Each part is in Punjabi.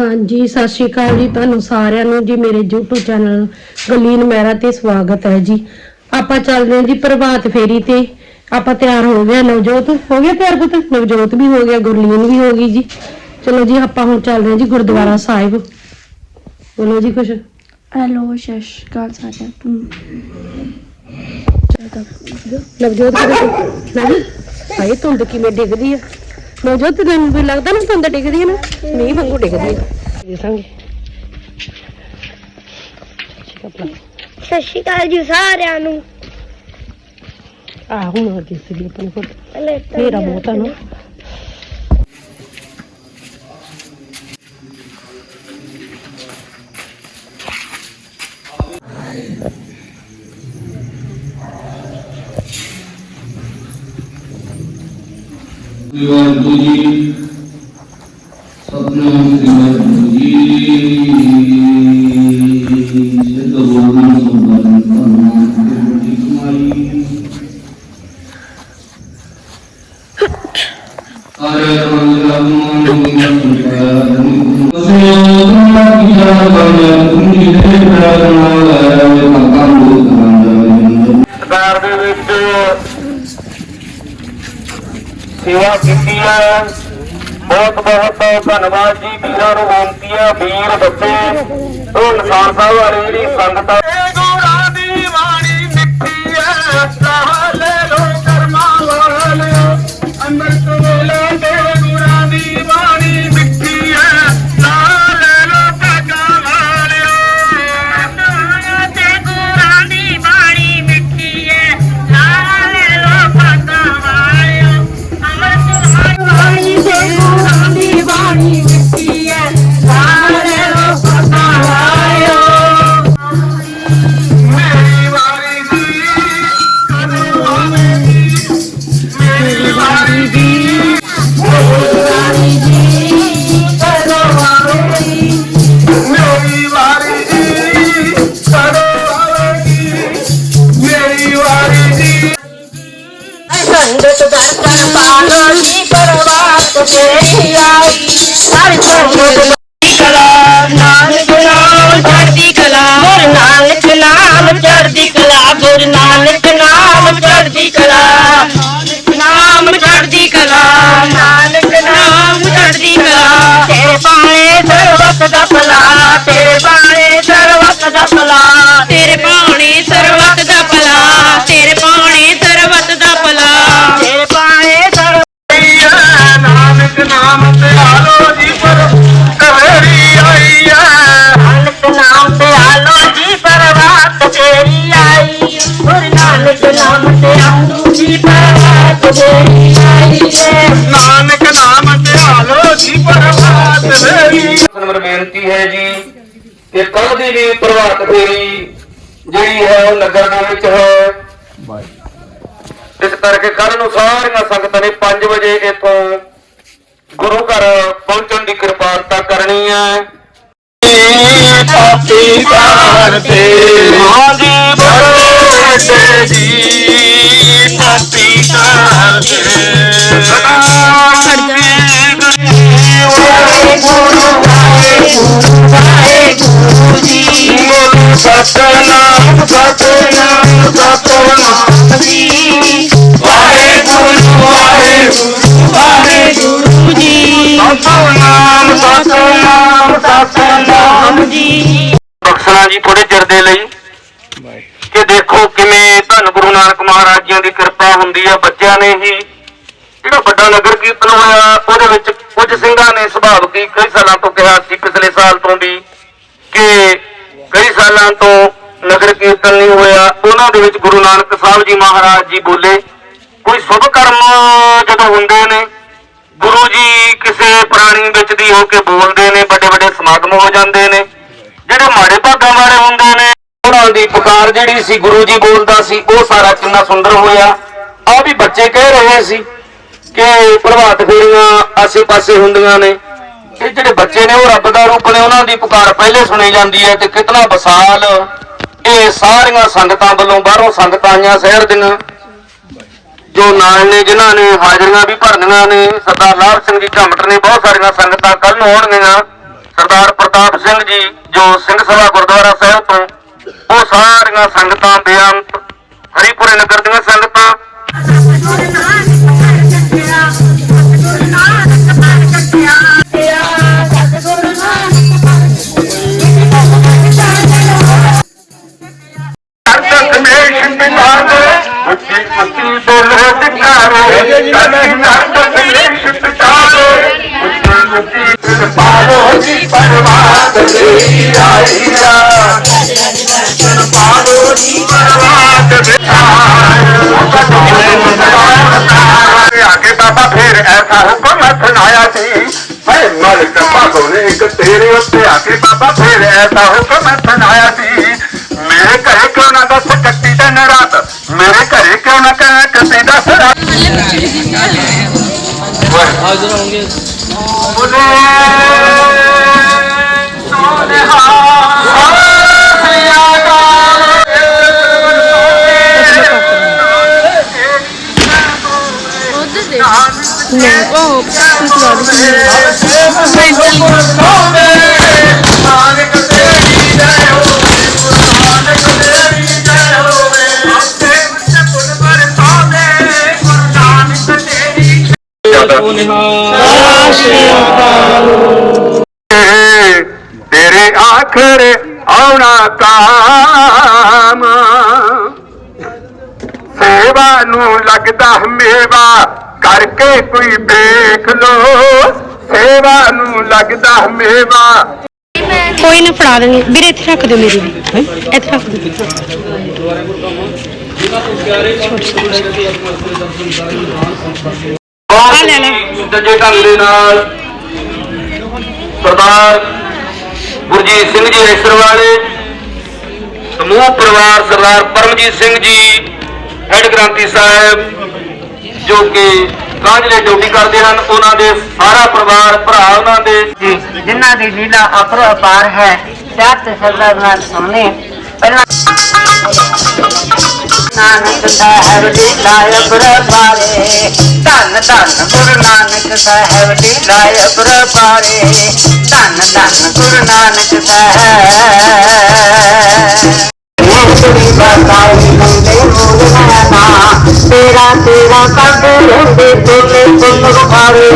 ਹਾਂਜੀ ਸਤਿ ਸ਼੍ਰੀ ਅਕਾਲ ਜੀ ਤੁਹਾਨੂੰ ਸਾਰਿਆਂ ਨੂੰ। ਜੀ ਮੇਰੇ YouTube ਚੈਨਲ ਗਲੀਨ ਮਹਿਰਾ ਤੇ ਸਵਾਗਤ ਹੈ ਜੀ। ਆਪਾਂ ਚੱਲਦੇ ਹਾਂ ਜੀ ਪ੍ਰਭਾਤ ਫੇਰੀ ਤੇ। ਆਪਾਂ ਤਿਆਰ ਹੋ ਗਏ ਨਵਜੋਤ। ਹੋ ਗਿਆ ਤਿਆਰ ਪੁੱਤ? ਨਵਜੋਤ ਵੀ ਹੋ ਗਿਆ ਗੁਰਲੀਨ ਵੀ ਹੋ ਗਈ ਜੀ। ਚਲੋ ਜੀ ਆਪਾਂ ਹੁਣ ਚੱਲਦੇ ਹਾਂ ਜੀ ਗੁਰਦੁਆਰਾ ਸਾਹਿਬ। ਬੋਲੋ ਜੀ ਕੁਛ। ਹੈਲੋ ਸਤਿ ਸ਼੍ਰੀ ਅਕਾਲ ਸਾਰਿਆਂ ਨੂੰ। ਨਵਜੋਤ ਨਹੀਂ ਹਾਏ ਧੁੰਦ ਕਿਵੇਂ ਡਿੱਗਦੀ ਆ। ਨਵਜੋਤ ਤੈਨੂੰ ਵੀ ਲੱਗਦਾ ਨਾ ਧੁੰਦ ਡਿੱਗਦੀ ਆ ਨਾ? ਮੀਂਹ ਵਾਂਗੂ ਡਿੱਗਦੀ ਆ ਦੇਖਾਂਗੇ। ਸਤਿ ਸ਼੍ਰੀ ਅਕਾਲ ਜੀ ਸਾਰਿਆਂ ਨੂੰ। ਆ ਹੁਣ ਆ ਦਿਸ ਗਈ ਆਪਣੇ ਕੋਲ ਮੇਰਾ ਬਹੁਤ ਨਾ। ਵਾਹਿਗੁਰੂ ਜੀ ਸਤਨਾਮ ਸ੍ਰੀ ਵਾਹਿਗੁਰੂ ਜੀ। ਸਿੱਧ ਬੋਲਣ ਸੰਬੰਧ ਧੰਨ ਗੁਰਮਤਿ ਕਮਾਈ ਆਰੇ ਰੰਗ ਰੰਗ ਰੰਗ ਸਸਿਆ ਕੀਆ ਬਣ ਤੁਮੀ ਧੰਨਵਾਦ ਜੀ ਵੀਰਾਂ ਨੂੰ ਬੇਨਤੀ ਹੈ ਵੀਰ ਬੱਚੇ ਉਹ ਨਿਸ਼ਾਨ ਸਾਹਿਬ ਵਾਲੀ ਜਿਹੜੀ ਸੰਗਤਾਂ ਸੰਗਤ ਕਲਾ ਗੁਰ ਨਾਨਕ ਨਾਮ ਚੜ੍ਹਦੀ ਕਲਾ ਨਾਮ ਚੜ੍ਹਦੀ ਕਲਾ ਨਾਮ ਚੜ੍ਹਦੀ ਕਲਾ ਨਾਨਕ ਨਾਮ ਚੜ੍ਹਦੀ ਕਲਾ ਤੇਰੇ ਪਾਣੇ ਸਰਵਤ ਦਾ ਭਲਾ। ਤੇਰੇ ਪਾਣੇ ਸਰਵਤ ਦਾ ਭਲਾ ਤੇਰੇ ਪਾਣੇ ਸਰਵਤ ਦਾ ਭਲਾ। ਤੇਰੇ ਪਾਣੇ ਸਰਵਤ ਦਾ ਭਲਾ ਤੇਰੇ ਪਾਣੇ ਸਰਵਤ ਨਾਨਕ ਨਾਮ ਨਾਨਕ ਨਾਮ ਤੇ ਆਲੋ ਜੀ ਪਰਵਾਤ ਮੇਰੀ ਨੰਬਰ ਬੇਨਤੀ ਹੈ ਜੀ। ਕਿ ਕੱਲ ਦੀ ਵੀ ਪ੍ਰਭਾਤ ਫੇਰੀ ਜਿਹੜੀ ਹੈ ਉਹ ਨਗਰ ਦੇ ਵਿੱਚ ਹੈ। ਇਸ ਕਰਕੇ ਕੱਲ ਨੂੰ ਸਾਰੀਆਂ ਸੰਗਤਾਂ ਨੇ 5 ਵਜੇ ਇੱਥੋਂ ਗੁਰੂ ਘਰ ਪਹੁੰਚਣ ਦੀ ਕਿਰਪਾਲਤਾ ਕਰਨੀ ਹੈ। ਪਾਪੀ ਕਰਤੇ ਹਾਂਜੀ ਬਰੋਟੇ ਜੀ ਪਾਪੀ ਵਾਹਿਗੁਰੂ ਜੀ। ਸਤਨਾਮ ਸਤਨਾਮ ਸਤਨਾਮ ਜੀ ਵਾਹਿਗੁਰੂ ਵਾਹਿਗੁਰੂ ਵਾਹਿਗੁਰੂ ਜੀ ਸਤਨਾਮ ਸਤਨਾਮ ਸਤਨਾਮ ਜੀ ਬਖਸ਼ਣਾ ਜੀ ਥੋੜੇ ਚਿਰ ਦੇ ਲਈ ਕਿ ਦੇਖੋ ਕਿਵੇਂ ਗੁਰੂ ਨਾਨਕ ਮਹਾਰਾਜ ਜੀ ਦੀ ਕਿਰਪਾ ਹੁੰਦੀ ਆ, ਬੱਚਿਆਂ ਨੇ ਹੀ ਜਿਹੜਾ ਵੱਡਾ ਨਗਰ ਕੀਰਤਨ ਹੋਇਆ, ਉਹਦੇ ਵਿੱਚ ਕੁਝ ਸਿੰਘਾਂ ਨੇ ਸੁਭਾਵਕ ਕਈ ਸਾਲਾਂ ਤੋਂ ਕਿਹਾ ਸੀ ਪਿਛਲੇ ਸਾਲ ਤੋਂ ਵੀ ਕਿ ਕਈ ਸਾਲਾਂ ਤੋਂ ਨਗਰ ਕੀਰਤਨ ਨਹੀਂ ਹੋਇਆ। ਉਹਨਾਂ ਦੇ ਵਿੱਚ ਗੁਰੂ ਨਾਨਕ ਸਾਹਿਬ ਜੀ ਮਹਾਰਾਜ ਜੀ ਬੋਲੇ, ਕੋਈ ਸ਼ੁਭ ਕਰਮ ਜਦੋਂ ਹੁੰਦੇ ਨੇ, ਗੁਰੂ ਜੀ ਕਿਸੇ ਪ੍ਰਾਣੀ ਵਿੱਚ ਦੀ ਹੋ ਕੇ ਬੋਲਦੇ ਨੇ ਵੱਡੇ ਵੱਡੇ ਸਮਾਗਮ ਹੋ ਜਾਂਦੇ ਨੇ ਜਿਹੜੇ ਮਾੜੇ ਭਾਗਾਂ ਵਾਲੇ ਹੁੰਦੇ ਨੇ ਉਹਨਾਂ ਦੀ ਜਿਹੜੀ ਸੀ ਗੁਰੂ ਜੀ ਬੋਲਦਾ ਸੀ, ਉਹ ਸਾਰਾ ਕਿੰਨਾ ਸੁੰਦਰ ਹੋਇਆ। ਆ ਵੀ ਬੱਚੇ ਕਹਿ ਰਹੇ ਸੀ ਕਿ ਪ੍ਰਭਾਤ ਫੇਰੀਆਂ ਆਸੇ-ਪਾਸੇ ਹੁੰਦੀਆਂ ਨੇ। ਇਹ ਜਿਹੜੇ ਬੱਚੇ ਨੇ, ਉਹ ਰੱਬ ਦਾ ਰੂਪ ਨੇ, ਉਹਨਾਂ ਦੀ ਪੁਕਾਰ ਪਹਿਲੇ ਸੁਣੀ ਜਾਂਦੀ ਹੈ ਤੇ ਕਿਤਨਾ ਵਿਸਾਲ। ਇਹ ਸਾਰੀਆਂ ਸੰਗਤਾਂ ਵੱਲੋਂ ਬਾਹਰੋਂ ਸੰਗਤਾਂ ਆਈਆਂ ਸ਼ਹਿਰ ਦੀਆਂ, ਜੋ ਨਾਲ ਨੇ, ਜਿਨ੍ਹਾਂ ਨੇ ਹਾਜ਼ਰੀਆਂ ਵੀ ਭਰਨੀਆਂ ਨੇ। ਸਰਦਾਰ ਲਾਭ ਸਿੰਘ ਜੀ ਝਮਟ ਨੇ, ਬਹੁਤ ਸਾਰੀਆਂ ਸੰਗਤਾਂ ਕੱਲ ਨੂੰ ਆਉਣਗੀਆਂ। ਸਰਦਾਰ ਪ੍ਰਤਾਪ ਸਿੰਘ ਜੀ, ਜੋ ਸਿੰਘ ਸਭਾ ਗੁਰਦੁਆਰਾ ਸਾਹਿਬ ਉਹ ਸਾਰੀਆਂ ਸੰਗਤਾਂ ਬੇਅੰਤ ਹਰੀਪੁਰੇ ਨਗਰ ਦੀਆਂ ਸੰਗਤਾਂ ਦਰਦ ਮੇਸ਼ ਪਿਤਾਰੇ ਉੱਚੀ ਉੱਚੀ ਬੋਲੇ ਟਿਕਾਰੇ ਬਾਬਾ ਫੇਰ ਐਸਾ ਹੁਕਮ ਸੁਣਾਇਆ ਸੀ ਹੈ ਮਾਲਕ ਭਾਗੋ ਨੇ ਇੱਕ ਤੇਰੇ ਉੱਤੇ ਆ ਕੇ ਬਾਬਾ ਫੇਰ ਐਸਾ ਹੁਕਮ ਸੁਣਾਇਆ ਸੀ ਮੇਰੇ ਘਰੇ ਕਿਉਂ ਨਾ ਦੱਸ ਕੱਟੀ ਦਾ। ਨਰਾਤ ਮੇਰੇ ਘਰੇ ਕਿਉਂ ਨਾ ਕਹਿ ਕੱਟੀ ਦੱਸ ਰਾਤ ਬੋਲੇ ਤੇਰੇ ਆਖਰ ਆਉਣਾ ਕਾਮ। ਸੇਵਾ ਨੂੰ ਲੱਗਦਾ ਮੇਵਾ ਕਰਕੇ ਕੋਈ ਦੇਖ ਲੋ। ਸੇਵਾ ਨੂੰ ਲੱਗਦਾ ਮੇਵਾ। ਕੋਈ ਨਾ ਫੜਾ ਦੇਣੀ। ਵੀਰੇ ਇੱਥੇ ਰੱਖ ਦਿਓ ਮੇਰੀ ਵੀ। ਇੱਥੇ ਰੱਖ ਦਿਓ। ਬਹੁਤ ਲੈ ਲੈ। ਹੀ ਸੱਜੇ ਢੰਗ ਦੇ ਨਾਲ ਸਰਦਾਰ ਗੁਰਜੀਤ ਸਿੰਘ ਜੀ ਰੇਸਰ ਵਾਲੇ ਸਮੂਹ ਪਰਿਵਾਰ ਸਰਦਾਰ ਪਰਮਜੀਤ ਸਿੰਘ ਜੀ ਹੈਡ ਗ੍ਰੰਥੀ ਸਾਹਿਬ ਜੋ ਕਿ ਕਾਂਝਲੇ ਡਿਊਟੀ ਕਰਦੇ ਹਨ ਉਹਨਾਂ ਦੇ ਸਾਰਾ ਪਰਿਵਾਰ ਭਰਾ ਉਹਨਾਂ ਦੇ ਜਿਨ੍ਹਾਂ ਦੀ ਲੀਲਾ ਅਪਰ ਅਪਾਰ ਹੈ ਸਿਆਰ ਤੇ ਸਰਦਾ ਨਾਲ ਸੁਣਨੇ ਪਹਿਲਾਂ ਨਾਨਕ ਸਾਹਿਬ ਦੀ ਲਾਇ ਪ੍ਰਪਾਰੇ ਧੰਨ ਧੰਨ ਗੁਰੂ ਨਾਨਕ ਸਾਹਿਬ ਦੀ ਲਾਇ ਪ੍ਰਪਾਰੇ ਧੰਨ ਧੰਨ ਗੁਰੂ ਨਾਨਕ ਸਾਹਿਬ ਤੇਰੀ ਬਤਾਈ ਮੁੰਡੇ ਮੁੰਡਿਆਂ ਤੇਰਾ ਤੇਰਾ ਕਰਦੇ ਰਹਿੰਦੇ ਬੋਲੇ ਬੋਲ ਭਾਰੇ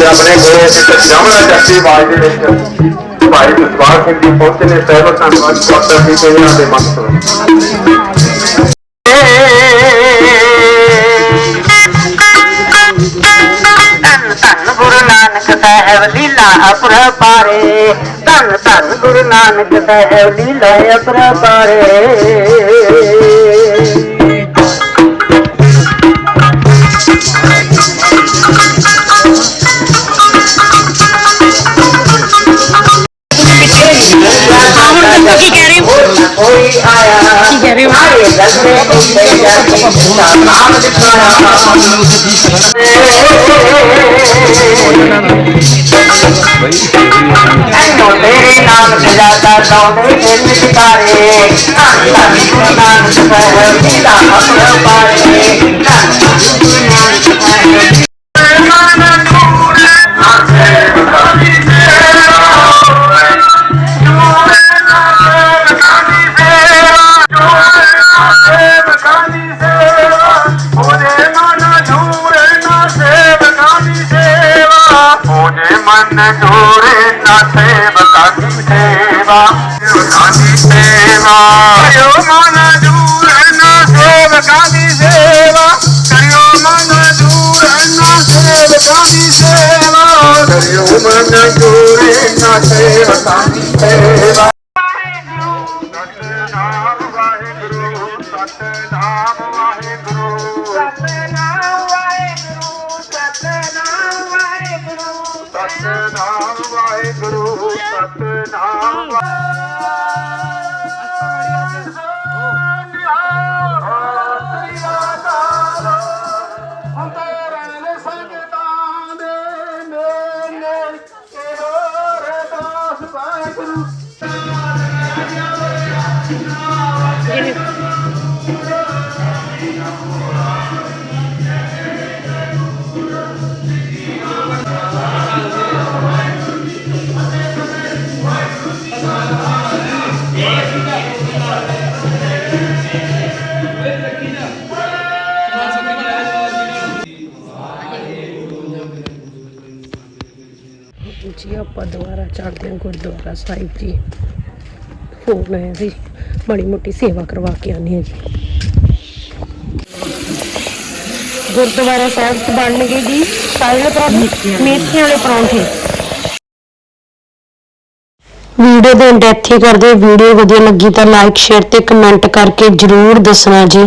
ਇਹ ਆਪਣੇ ਕੋਲ ਜਮਨਾ ਚੱਕੀ ਆਵਾਜ਼ ਦੇ ਵਿੱਚ ਭਾਈ ਜਸਵਾਲ ਸਿੰਘ ਜੀ ਪਹੁੰਚੇ ਨੇ ਸਹਿਬਤ ਧੰਨਵਾਦ ਕਰਦਾ ਸੀ ਤੇ ਇਹਨਾਂ ਦੇ ਮਨ ਤੋਂ। ਧੰਨ ਗੁਰੂ ਨਾਨਕ ਸਾਹਿਬ ਲੀਲਾ ਅਪਰਪਾਰੇ ਧੰਨ ਧੰਨ ਗੁਰੂ ਨਾਨਕ ਸਾਹਿਬ ਲੀਲਾ ਅਪਰਪਾਰੇ ਪਾਰੇ। ਹੋ ਕੋਈ ਆਇਆ ਕੀ ਕਹਿ ਰਹੇ ਹੋ ਆਏ ਦਸਰੇ ਉੱਤੇ ਜਾ ਕੇ ਨਾਮ ਐਨੋ ਤੇਰੇ ਨਾਮ ਸਜਾਦਾ ਸੌਂਦੇ ਫਿਰਨ ਸਿਤਾਰੇ ਧੰਨ ਮਨ ਜੋਰੇ ਨਾ ਸੇਵਕਾਂ ਦੀ ਸੇਵਾ ਸੇਵਕਾਂ ਦੀ ਸੇਵਾ ਕਰਿਓ ਮਨ ਜੂਰੇ ਨਾ ਸੇਵਕਾਂ ਦੀ ਸੇਵਾ ਕਰਿਓ ਮਨ ਜੂਰੇ ਨਾ ਸੇਵਕਾਂ ਦੀ ਸੇਵਾ ਕਰਿਓ ਮਨ ਜੂਰੇ ਨਾ ਦੁਬਾਰਾ ਗੁਰਦੁਆਰਾ ਸਾਹਿਬ ਜੀ। ਫੋਨ ਆਇਆ ਸੀ ਬੜੀ ਮੋਟੀ ਸੇਵਾ ਕਰਵਾ ਕੇ ਆਨੀ ਆ ਜੀ। ਗੁਰਦੁਆਰਾ ਸਾਹਿਬ ਚ ਬਣ ਗਏ ਜੀ ਸਾਰੇ ਪਰੌਂਠੇ ਮੇਥੀ ਵਾਲੇ ਪਰੌਂਠੇ। ਵੀਡੀਓ ਦੇ ਐਂਡ ਇੱਥੇ ਕਰਦੇ ਵੀਡੀਓ ਵਧੀਆ ਲੱਗੀ ਤਾਂ ਲਾਈਕ ਸ਼ੇਅਰ ਤੇ ਕਮੈਂਟ ਕਰਕੇ ਜਰੂਰ ਦੱਸਣਾ ਜੀ।